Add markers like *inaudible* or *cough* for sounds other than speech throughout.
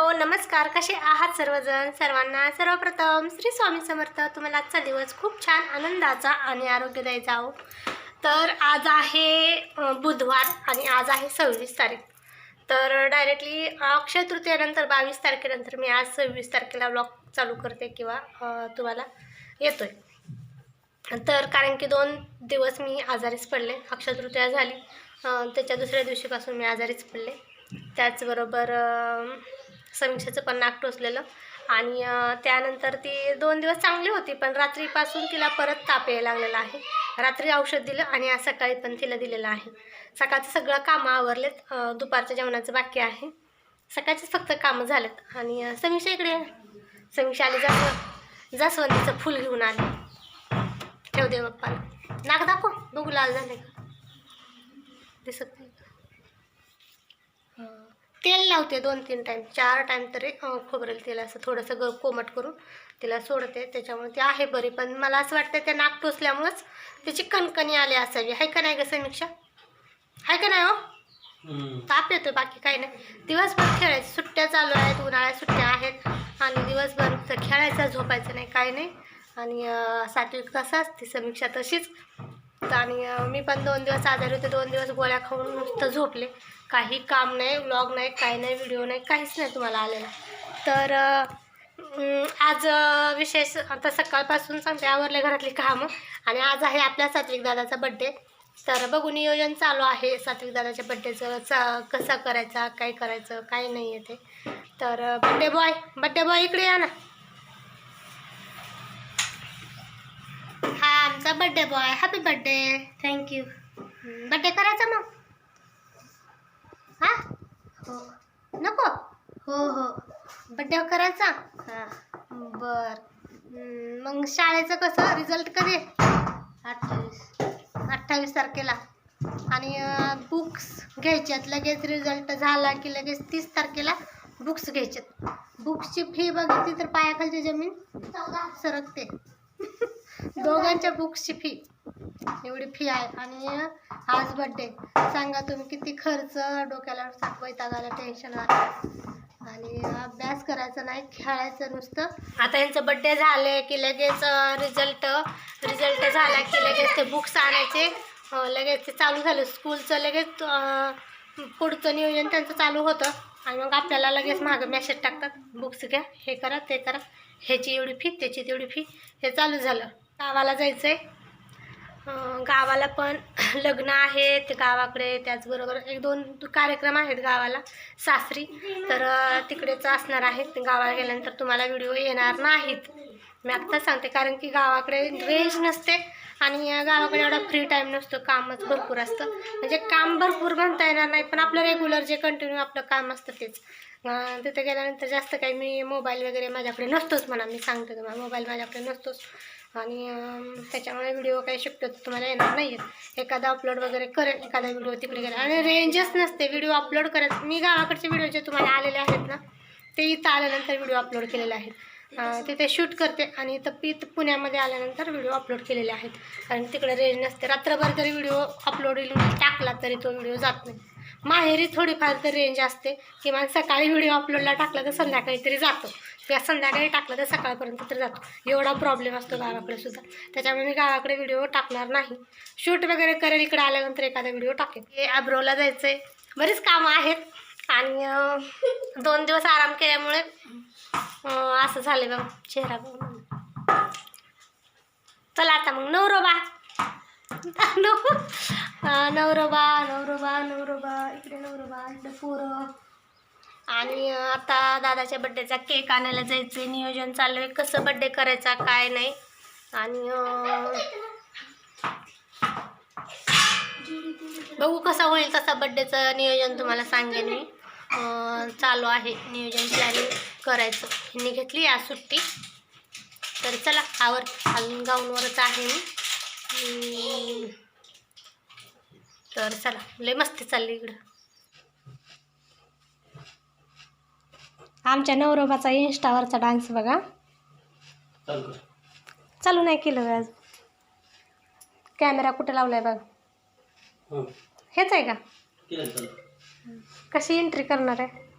Hello नमस्कार. कसे आहात सर्वजण? सर्वांना सर्वप्रथम श्री स्वामी समर्थ. तुम्हाला आजचा दिवस खूप छान आनंदाचा आणि आरोग्यदायी जाओ हो. तर आज आहे बुधवार आणि आज आहे सव्वीस तारीख. तर डायरेक्टली अक्षय तृतीयानंतर बावीस तारखेनंतर मी आज सव्वीस तारखेला ब्लॉग चालू करते किंवा तुम्हाला तुम्हाला येतोय. तर कारण की दोन दिवस मी आजारीच पडले. अक्षय तृतीया झाली. त्याच्या दुसऱ्या दिवशीपासून मी आजारीच पडले. त्याचबरोबर समीक्षाचं पण नाक टोचलेलं. आणि त्यानंतर ती दोन दिवस चांगली होती पण रात्रीपासून तिला परत ताप यायला लागलेला आहे. रात्री औषध दिलं आणि आज सकाळी पण तिला दिलेलं आहे. सकाळचं सगळं कामं आवरलेत. दुपारच्या जेवणाचं बाकी आहे. सकाळचीच फक्त कामं झालेत. आणि समीक्षा इकडे समीक्षा आली जास्व जास्वंदीचं फुल घेऊन आले. ठेव दे बाप्पाला. नाक दाखव. बघू लाल झाले का? दिसत नाही. तेल लावते दोन तीन टाईम चार टाईम तरी खोबरेल तेल असं थोडंसं ग कोमट करून तिला सोडते. त्याच्यामुळे ती आहे बरी. पण मला असं वाटतं त्या नाक टोचल्यामुळंच त्याची कणकणी आली असावी. आहे का नाही ग समीक्षा? आहे का नाही हो? ताप येतो बाकी काही नाही. दिवसभर खेळायचं. सुट्ट्या चालू आहेत उन्हाळ्यात सुट्ट्या आहेत. आणि दिवसभर तर खेळायचं झोपायचं नाही काही नाही. आणि सात्विक कसं असते समीक्षा तशीच. आणि मी पण दोन दिवस आजारी होते. दोन दिवस गोळ्या खाऊन नुसतं झोपले. काही काम नाही व्लॉग नाही काही नाही व्हिडिओ नाही काहीच नाही तुम्हाला आलेलं. तर आज विशेष आता सकाळपासून सांगते आवरले घरातली कामं आणि आज आहे आपल्या सात्विक दादाचा बड्डे तर बघू नियोजन चालू आहे सात्विक दादाच्या बड्डेचं चा कसा करायचा काय करायचं काय नाही आहे ते. तर बड्डे बॉय बड्डे बॉय इकडे या ना. हा आमचा birthday boy happy birthday thank you birthday करायचा मग. हा? हो. नको. हो हो. बड्डे करायचा? हां. बर. मग शाळेचं कसं? रिझल्ट कधी अठ्ठावीस. अठ्ठावीस तारखेला. आणि बुक्स घ्यायच्यात लगेच रिझल्ट झाला की लगेच तीस तारखेला बुक्स घ्यायच्यात बुक्सची फी बघितली तर पायाखालची जमीन सरकते. *laughs* दोघांच्या बुक्सची फी. एवढी फी आहे. आणि आज बड्डे सांगा तुम्ही किती खर्च डोक्याला वैताग टेन्शन आलं. आणि अभ्यास करायचा नाही खेळायचं नुसतं. आता यांचं बड्डे झाले की लगेच रिझल्ट रिझल्ट झाला की लगेच ते बुक्स आणायचे. लगेच ते चालू झालं. स्कूलचं लगेच पुढचं नियोजन त्यांचं चालू होतं. आणि मग आपल्याला लगेच मागं मॅसेज टाकतात. बुक्स घ्या हे करा ते करा. ह्याची एवढी फी त्याची तेवढी फी हे चालू झालं. गावाला जायचं आहे गावाला पण *clears throat* लग्न आहेत ते गावाकडे त्याचबरोबर एक दोन कार्यक्रम आहेत गावाला. सासरी तर तिकडेच असणार आहेत. गावाला गेल्यानंतर तुम्हाला व्हिडिओ येणार नाहीत. मी आत्ताच सांगते कारण की गावाकडे रेंज नसते आणि गावाकडे एवढा फ्री टाईम नसतो कामच भरपूर असतं. म्हणजे काम भरपूर म्हणता येणार नाही पण आपलं रेग्युलर जे कंटिन्यू आपलं काम असतं तेच. तिथं तिथे गेल्यानंतर जास्त काही मी मोबाईल वगैरे माझ्याकडे नसतोच म्हणा मी सांगते तुम्हाला मोबाईल माझ्याकडे नसतोच. आणि त्याच्यामुळे व्हिडिओ काही शक्यतो तुम्हाला येणार नाही आहेत एखादा अपलोड वगैरे करेन एखादा व्हिडिओ तिकडे गेला. आणि रेंजच नसते व्हिडिओ अपलोड करत मी गावाकडचे व्हिडिओ जे तुम्हाला आलेले आहेत ना ते इथं आल्यानंतर व्हिडिओ अपलोड केलेले आहेत. तिथे शूट करते आणि इथं पीत पुण्यामध्ये आल्यानंतर व्हिडिओ अपलोड केलेले आहेत. कारण तिकडे रेंज नसते. रात्रभर जरी व्हिडिओ अपलोड टाकला तरी तो व्हिडिओ जात नाही. माहेरी थोडीफार तर रेंज असते. किंवा सकाळी व्हिडिओ अपलोडला टाकला तर संध्याकाळी तरी जातो. किंवा संध्याकाळी टाकला तर सकाळपर्यंत तरी जातो. एवढा प्रॉब्लेम असतो गावाकडे सुद्धा. त्याच्यामुळे मी गावाकडे व्हिडिओ टाकणार नाही. शूट वगैरे करेल इकडे आल्यानंतर एखादा व्हिडिओ टाकेल हे अब्रोला जायचं आहे बरीच कामं आहेत. आणि दोन दिवस आराम केल्यामुळे असं झालं बघ. चेहरा बघ चला आता मग. नवरोबा नव- नवरोबा नवरोबा नवरोबा. इकडे नवरोबा इकडे पोरं. आणि आता दादाच्या बड्डेचा केक आणायला जायचं नियोजन चालू आहे. कसं बड्डे करायचा काय नाही. आणि बघू कसा होईल तसा बड्डेचं नियोजन तुम्हाला सांगेन मी. चालू आहे नियोजन प्लॅनिंग करायचं. ह्यांनी घेतली आज सुट्टी. तर चला आवर अजून गाऊनवरच आहे मी. तर चला लय मस्ती चालली इकडं. आमच्या नवरोबाचा इन्स्टावरचा डान्स बघा. चालू नाही केलं व्याज. कॅमेरा कुठे लावलाय बघा. हं. हेच आहे का? केलं चालू. कशी एंट्री करणार आहे?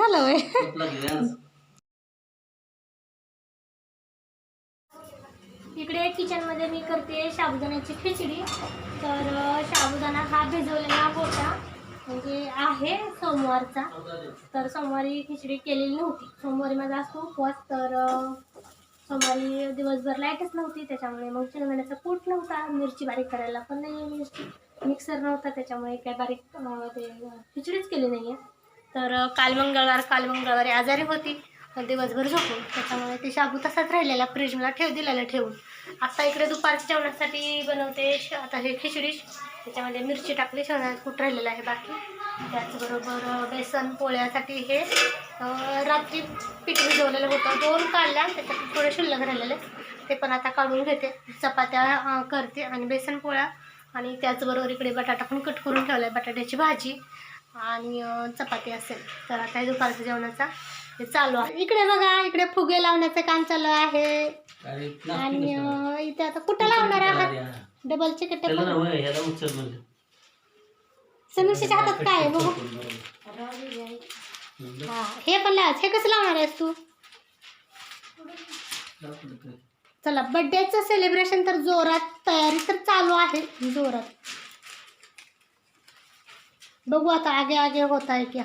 झालं वय इकडे किचनमध्ये मी करते साबुदाण्याची खिचडी. तर साबुदाणा हा भिजवलेला होता. म्हणजे आहे सोमवारचा. तर सोमवारी खिचडी केलेली नव्हती. सोमवारी माझा असतो उपवास. तर सोमवारी दिवसभर लाईटच नव्हती. त्याच्यामुळे मग शेंगदाण्याचा कूट नव्हता. मिरची बारीक करायला पण नाही मिरची मिक्सर नव्हता. त्याच्यामुळे काय बारीक ते खिचडीच केली नाही आहे तर काल मंगळवार काल मंगळवारी आजारी होती. पण दिवसभर झोपून. त्याच्यामुळे ते शाबू तसाच राहिलेला फ्रीजला ठेव दिलेला ठेवून. आता इकडे दुपारच्या जेवणासाठी बनवते आता हे खिचडी. त्याच्यामध्ये मिरची टाकली शेवण्यात कूट राहिलेलं आहे बाकी. त्याचबरोबर बेसन पोळ्यासाठी हे रात्री पीठ भिजवलेलं होतं. दोन काढल्या त्याच्यात थोडे शिल्लक राहिलेले ते पण आता काढून घेते. चपात्या करते आणि बेसन पोळ्या. आणि त्याचबरोबर इकडे बटाटा पण कट करून ठेवला आहे बटाट्याची भाजी. आणि चपाती असेल. तर आता दुपारच्या जेवणाचा? हे चालू आहे. इकडे बघा इकडे फुगे लावण्याचं काम चालू आहे. आणि इथे आता कुठं लावणार? आहात. डबल चिकट म्हणलं. समीक्षेच्या हातात काय बघू? हा हे पण लाव. हे कसं लावणार आहेस तू. चला बड्डेचं सेलिब्रेशन तर जोरात तयारी तर चालू आहे. जोरात. बघू आता आगे आगे होता है क्या?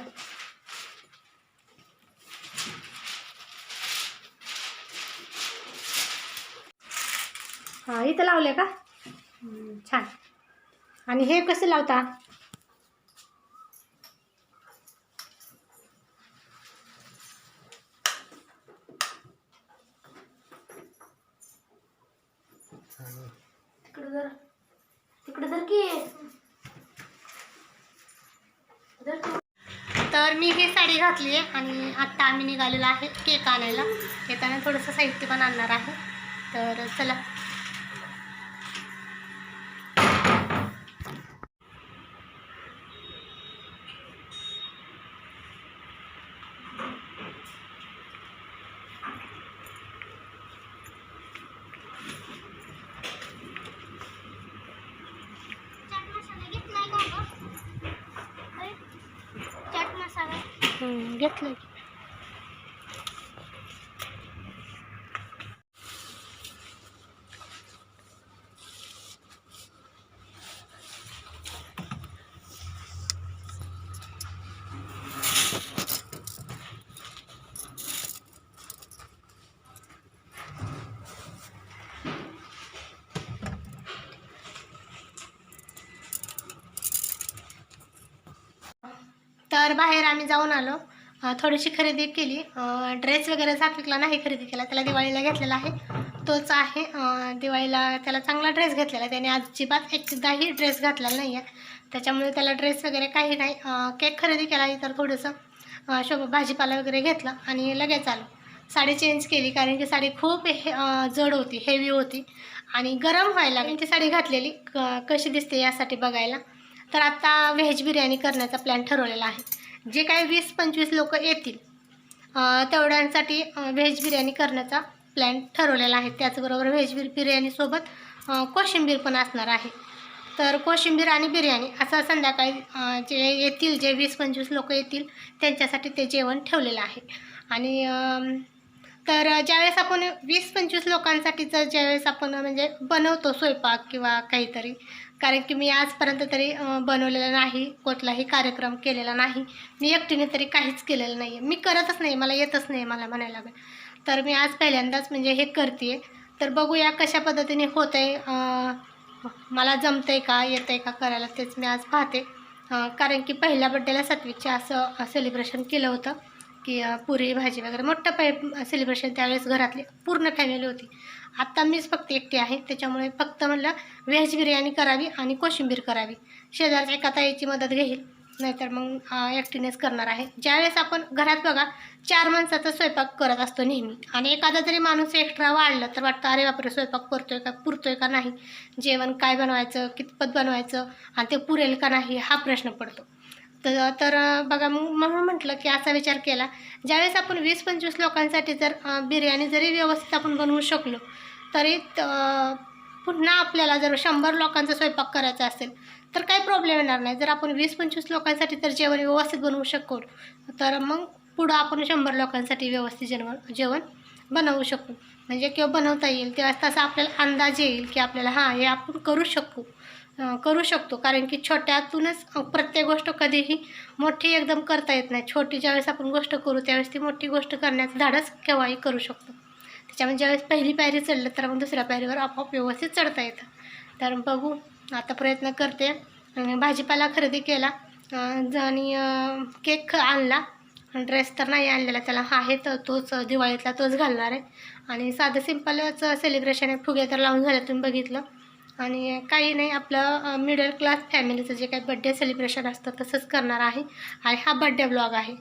हा इथं लावले का? हम्म, छान। आणि कसं लावता? तिकडे जर. तिकडे जर की. मी ही साडी घातली आहे आणि आत्ता आम्ही निघालेलो आहे केक आणायला. येताना थोडंसं साहित्य पण आणणार आहे. तर चला. हम्म, घेतलं की. तर बाहेर आम्ही जाऊन आलो थोडीशी खरेदी केली. ड्रेस वगैरे सात्विकला नाही खरेदी केला. त्याला दिवाळीला घेतलेला आहे. तोच आहे. दिवाळीला त्याला चांगला ड्रेस घेतलेला आहे. त्याने अजिबात एकदाही ड्रेस घातलेला नाही आहे त्याच्यामुळे त्याला ड्रेस वगैरे काही नाही. केक खरेदी केला. तर थोडंसं शोभ भाजीपाला वगैरे घेतला आणि लगेच आलो. साडी चेंज केली. कारण की साडी खूप हे जड होती. हेवी होती. आणि गरम व्हायला ती साडी घातलेली. क- कशी दिसते यासाठी बघायला. तर आता व्हेज बिर्याणी करण्याचा प्लॅन ठरवलेला आहे. जे काही वीस पंचवीस लोक येतील तेवढ्यांसाठी व्हेज बिर्याणी करण्याचा प्लॅन ठरवलेला आहे. त्याचबरोबर व्हेज बिर बिर्याणीसोबत कोशिंबीर पण असणार आहे. तर कोशिंबीर आणि बिर्याणी असं संध्याकाळी जे येतील जे वीस पंचवीस लोक येतील त्यांच्यासाठी ते जेवण ठेवलेलं आहे. आणि तर ज्यावेळेस आपण वीस पंचवीस लोकांसाठी जर ज्यावेळेस आपण म्हणजे बनवतो स्वयंपाक किंवा काहीतरी कारण की मी आजपर्यंत तरी बनवलेला बनवलेलं नाही कुठलाही कार्यक्रम केलेला नाही. मी एकटीने तरी काहीच केलेलं नाही आहे मी करतच नाही मला येतच नाही मला म्हणायला लागेल. तर मी आज पहिल्यांदाच म्हणजे हे करते तर बघूया कशा पद्धतीने होत आहे मला जमतं आहे का येतं आहे का करायला तेच मी आज पाहते. कारण की पहिल्या बड्डेला सात्विकचे असं सेलिब्रेशन केलं होतं. की पुरी भाजी वगैरे. मोठं पै सेलिब्रेशन त्यावेळेस घरातली पूर्ण फॅमिली होती. आत्ता मीच फक्त एकटी आहे. त्याच्यामुळे फक्त म्हणलं व्हेज बिर्याणी करावी आणि कोशिंबीर करावी. शेजारच्या एका ताईची मदत घेईल. नाहीतर मग एकटीनेच करणार आहे. ज्यावेळेस आपण घरात बघा चार माणसाचा स्वयंपाक करत असतो नेहमी. आणि एखादा जरी माणूस एक्स्ट्रा वाढलं तर वाटतं अरे बापरे स्वयंपाक करतोय का पुरतोय का नाही? जेवण काय बनवायचं? कितपत बनवायचं? आणि ते पुरेल का नाही? हा प्रश्न पडतो. तर तर बघा मग म्हणून म्हटलं की असा विचार केला. ज्यावेळेस आपण वीस पंचवीस लोकांसाठी जर बिर्याणी जरी व्यवस्थित आपण बनवू शकलो तरी पुन्हा आपल्याला जर शंभर लोकांचा स्वयंपाक करायचा असेल तर काही प्रॉब्लेम येणार नाही. जर आपण वीस पंचवीस लोकांसाठी जर जेवण व्यवस्थित बनवू शकू तर मग पुढं आपण शंभर लोकांसाठी व्यवस्थित जेवण जेवण बनवू शकू. म्हणजे किंवा बनवता येईल तेव्हा तसा आपल्याला अंदाज येईल की आपल्याला हां हे आपण करू शकू. करू शकतो. कारण की छोट्यातूनच प्रत्येक गोष्ट कधीही मोठी एकदम करता येत नाही. छोटी ज्यावेळेस आपण गोष्ट करू त्यावेळेस ती मोठी गोष्ट करण्याचं धाडस केव्हाही करू शकतो. त्याच्यामुळे ज्यावेळेस पहिली पायरी चढलं तर मग दुसऱ्या पायरीवर आपोआप व्यवस्थित चढता येतं. तर बघू आता प्रयत्न करते. भाजीपाला खरेदी केला. आणि केक आणला. ड्रेस तर नाही आणलेला त्याला आहे तर तोच दिवाळीतला तोच घालणार आहे. आणि साधं सिम्पलच सेलिब्रेशन आहे. फुगे तर लावून झालं तुम्ही बघितलं. आणि काही नाही आपलं मिडल क्लास फॅमिलीचं जे काही बड्डे सेलिब्रेशन असतं तसंच करणार आहे. आणि हा बड्डे ब्लॉग आहे.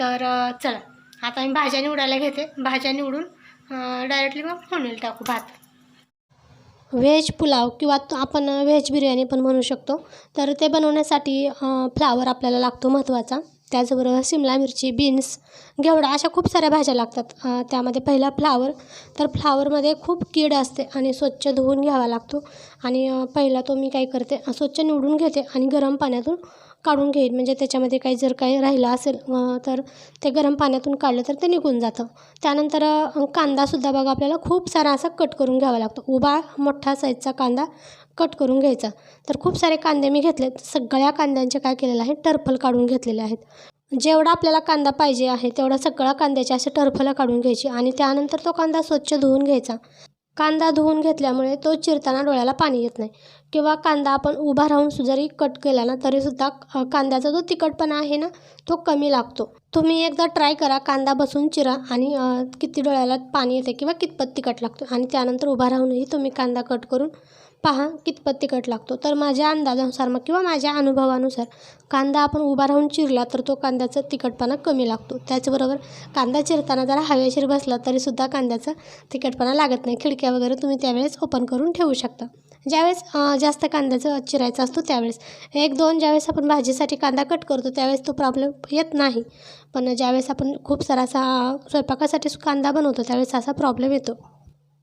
तर चला. आता मी भाज्या निवडायला घेते. भाज्या निवडून डायरेक्टली मग फोडणीला टाकू. भात. व्हेज पुलाव किंवा तो आपण व्हेज बिर्याणी पण म्हणू शकतो. तर ते बनवण्यासाठी फ्लावर आपल्याला लागतो महत्त्वाचा त्याचबरोबर शिमला मिरची बीन्स घेवडा अशा खूप साऱ्या भाज्या लागतात. त्यामध्ये पहिला फ्लावर तर फ्लावरमध्ये खूप कीड असते आणि स्वच्छ धुवून घ्यावा लागतो. आणि पहिला तो मी काय करते स्वच्छ निवडून घेते आणि गरम पाण्यातून काढून घेईन. म्हणजे त्याच्यामध्ये काही जर काही राहिलं असेल तर ते गरम पाण्यातून काढलं तर ते निघून जातं. त्यानंतर कांदासुद्धा बघा आपल्याला खूप सारा असा कट करून घ्यावा लागतो. उभा मोठा साईजचा कांदा कट करून घ्यायचा. तर खूप सारे कांदे मी घेतले. सगळ्या कांद्यांचे काय केलेलं आहे? टर्फल काढून घेतलेले आहेत. जेवढा आपल्याला कांदा पाहिजे आहे तेवढा सगळा कांद्याचे असे टर्फलं काढून घ्यायची आणि त्यानंतर तो कांदा स्वच्छ धुवून घ्यायचा. कांदा धुवून घेतल्यामुळे तो चिरताना डोळ्याला पाणी येत नाही. किंवा कांदा आपण उभा राहून जरी कट केला ना तरीसुद्धा कांद्याचा जो तिखटपणा आहे ना तो कमी लागतो. तुम्ही एकदा ट्राय करा कांदा बसून चिरा आणि किती डोळ्याला पाणी येते किंवा कितपत तिखट लागतो आणि त्यानंतर उभा राहूनही तुम्ही कांदा कट करून पहा कितपत तिखट लागतो. तर माझ्या अंदाजानुसार मग किंवा माझ्या अनुभवानुसार कांदा आपण उभा राहून चिरला तर तो कांद्याचा तिखटपणा कमी लागतो. त्याचबरोबर कांदा चिरताना जरा हवेशीर बसला तरीसुद्धा कांद्याचा तिखटपणा लागत नाही. खिडक्या वगैरे तुम्ही त्यावेळेस ओपन करून ठेवू शकता. ज्यावेळेस जास्त कांद्याचं चिरायचा असतो त्यावेळेस. एक दोन ज्यावेळेस आपण भाजीसाठी कांदा कट करतो त्यावेळेस तो प्रॉब्लेम येत नाही. पण ज्यावेळेस आपण खूप सारा असा स्वयंपाकासाठी कांदा बनवतो त्यावेळेस असा प्रॉब्लेम येतो.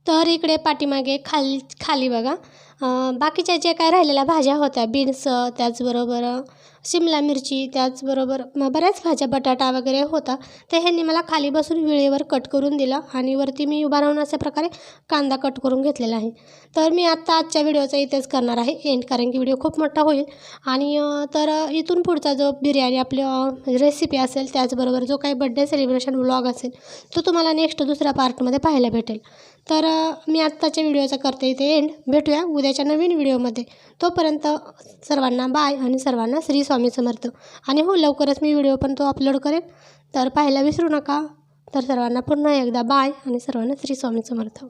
तर इकडे पाठीमागे खाली खाली बघा. बाकीच्या ज्या काय राहिलेल्या भाज्या होत्या बीन्स त्याचबरोबर शिमला मिरची त्याचबरोबर मग बऱ्याच भाज्या बटाटा वगैरे होता. तर ह्यांनी मला खाली बसून विळेवर कट करून दिलं आणि वरती मी उभा राहून अशा प्रकारे कांदा कट करून घेतलेला आहे. तर मी आत्ता आजच्या व्हिडिओचा इथेच करणार आहे. एंड कारण की व्हिडिओ खूप मोठा होईल. आणि तर इथून पुढचा जो बिर्याणी आपली रेसिपी असेल त्याचबरोबर जो काही बड्डे सेलिब्रेशन व्लॉग असेल तो तुम्हाला नेक्स्ट दुसऱ्या पार्टमध्ये पाहायला भेटेल. तर मी आत्ताच्या व्हिडिओचा करते इथे एंड भेटूया उद्याच्या नवीन व्हिडिओमध्ये. तोपर्यंत सर्वांना बाय आणि सर्वांना श्री स्वामी समर्थ. आणि हो लवकरच मी व्हिडिओ पण तो अपलोड करेन. तर पाहायला विसरू नका. तर सर्वांना पुन्हा एकदा बाय आणि सर्वांना श्री स्वामी समर्थ.